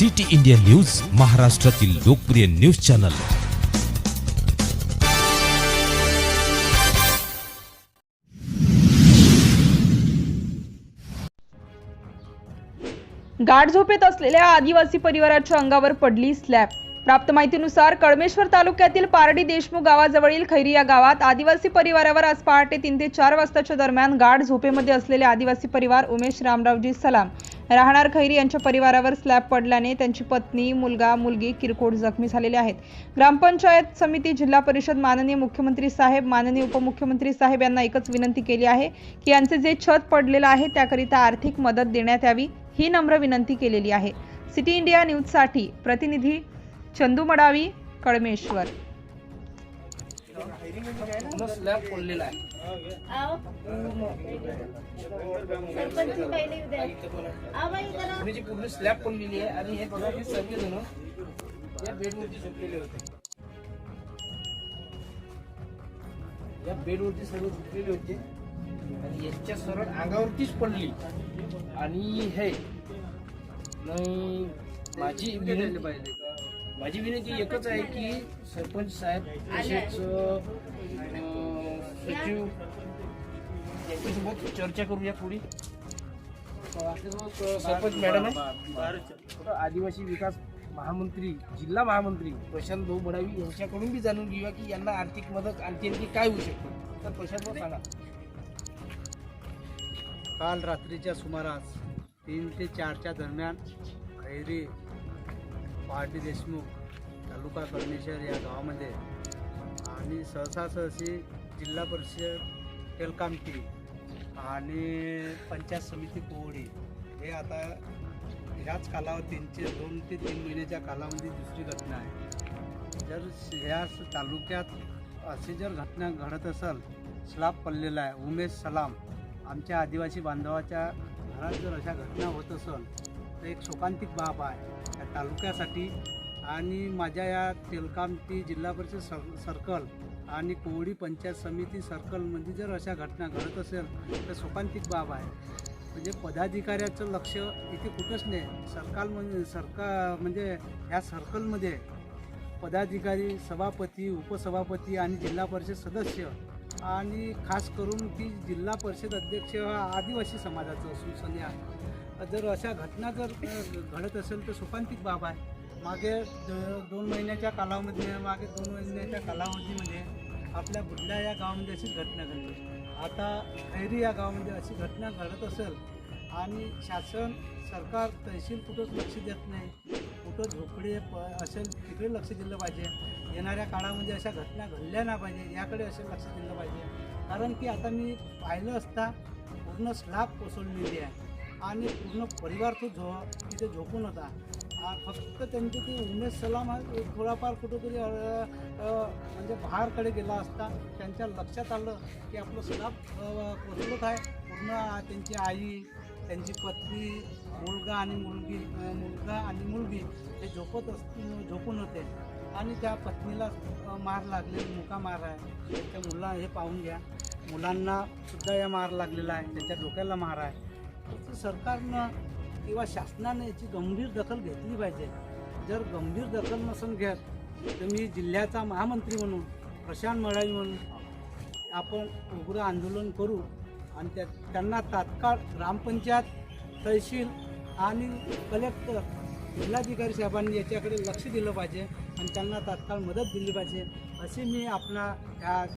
City India news महाराष्ट्रातील लोकप्रिय news channel. गाठ झोपेत असलेल्या आदिवासी परिवाराच्या अंगावर पडली स्लॅब. प्राप्त माहितीनुसार कळमेश्वर तालुक्यातील पारडी देशमुख गावाजवळील खैरी या गावात आदिवासी परिवारावर आज पहाटे तीन ते चार वाजताच्या दरम्यान गाढ झोपेमध्ये असलेले आदिवासी परिवार उमेश रामरावजी सलाम राहणार खैरी यांच्या परिवारावर स्लॅब पडल्याने त्यांची पत्नी मुलगा मुलगी किरकोळ जखमी झालेले आहेत. ग्रामपंचायत समिती जिल्हा परिषद माननीय मुख्यमंत्री साहेब माननीय उपमुख्यमंत्री साहेब यांना एकच विनंती केली आहे की यांचे जे छत पडलेलं आहे त्याकरिता आर्थिक मदत देण्यात यावी ही नम्र विनंती केलेली आहे. सिटी इंडिया न्यूजसाठी प्रतिनिधी चंदू मडावी कळमेश्वर. पूर्ण स्लॅब पडलेला आहे. पूर्ण स्लॅब पडलेली आहे आणि हे बघा हे सगळे जण या बेडवरती झोपलेले होते. या बेडवरती सर्व झोपलेले होते. आणि याच्या सरळ अंगावरतीच पडली. आणि हे नाही माझी पाहिजे. माझी विनंती एकच आहे की सरपंच साहेब तसेच सचिव यांच्यासोबत चर्चा करूया थोडी सरपंच मॅडम आहे. आदिवासी विकास महामंत्री जिल्हा महामंत्री प्रशांत भाऊ बडावी यांच्याकडून बी जाणून घेऊया की यांना आर्थिक मदत आणखी आणखी काय होऊ शकते. तर प्रशांत भाऊ सांगा. काल रात्रीच्या सुमारास तीन ते चारच्या दरम्यान खैरी पहाटी देशमुख तालुका कर्णेश्वर या गावामध्ये. आणि सहसा सहसी जिल्हा परिषद तेलकामटी आणि पंचायत समिती कोवडी हे आता ह्याच कालावधींचे दोन ते तीन महिन्याच्या कालावधीत दुसरी घटना आहे. जर ह्या तालुक्यात अशी जर घटना घडत असेल स्लाब पडलेला आहे. उमेश सलाम आमच्या आदिवासी बांधवाच्या घरात जर अशा घटना होत असेल तर एक शोकांतिक बाब आहे. तालुक्यासाठी आणि माझ्या या तेलकामती जिल्हा परिषद सर सर्कल आणि कोवडी पंचायत समिती सर्कलमध्ये जर अशा घटना घडत असेल तर शोकांतिक बाब आहे. म्हणजे पदाधिकाऱ्याचं लक्ष इथे कुठंच नाही. सरकार म्हणजे सरकार म्हणजे ह्या सर्कलमध्ये पदाधिकारी सभापती उपसभापती आणि जिल्हा परिषद सदस्य आणि खास करून की जिल्हा परिषद अध्यक्ष हा आदिवासी समाजाचा असून आहे. जर अशा घटना जर घडत असेल तर शोकांतिक बाब आहे. मागे दोन महिन्याच्या कालावधीमध्ये मागे दोन महिन्याच्या कालावधीमध्ये आपल्या बुडल्या या गावामध्ये अशी घटना घडली. आता खैरी या गावामध्ये अशी घटना घडत असेल आणि शासन सरकार तहसील कुठंच लक्ष देत नाही. कुठं झोपडे प असेल तिकडे लक्ष दिलं पाहिजे. येणाऱ्या काळामध्ये अशा घटना घडल्या ना पाहिजे याकडे असे लक्ष दिलं पाहिजे. कारण की आता मी पाहिलं असता पूर्ण स्लॅब कोसळलेली आहे. आणि पूर्ण परिवार तो झो तिथे झोपून होता. फक्त त्यांची ती उमेश सलाम हा थोडाफार कुठंतरी म्हणजे बाहेरकडे गेला असता त्यांच्या लक्षात आलं की आपलं स्लॅब कोसळत आहे. पूर्ण त्यांची आई त्यांची पत्नी मुलगा आणि मुलगी मुलगा आणि मुलगी हे झोपत असतील झोपून होते. आणि त्या पत्नीला मार लागले मुका मार आहे. त्या मुला हे पाहून घ्या. मुलांना सुद्धा या मार लागलेला आहे. त्यांच्या डोक्याला मार आहे. तर सरकारनं किंवा शासनाने याची गंभीर दखल घेतली पाहिजे. जर गंभीर दखल नसून घेत तर मी जिल्ह्याचा महामंत्री म्हणून प्रशांत मळाई म्हणून आपण उग्र आंदोलन करू. आणि त्या त्यांना तात्काळ ग्रामपंचायत तहसील आणि कलेक्टर जिल्हाधिकारी साहेबांनी याच्याकडे लक्ष दिलं पाहिजे आणि त्यांना तात्काळ मदत दिली पाहिजे. अशी मी आपला ह्या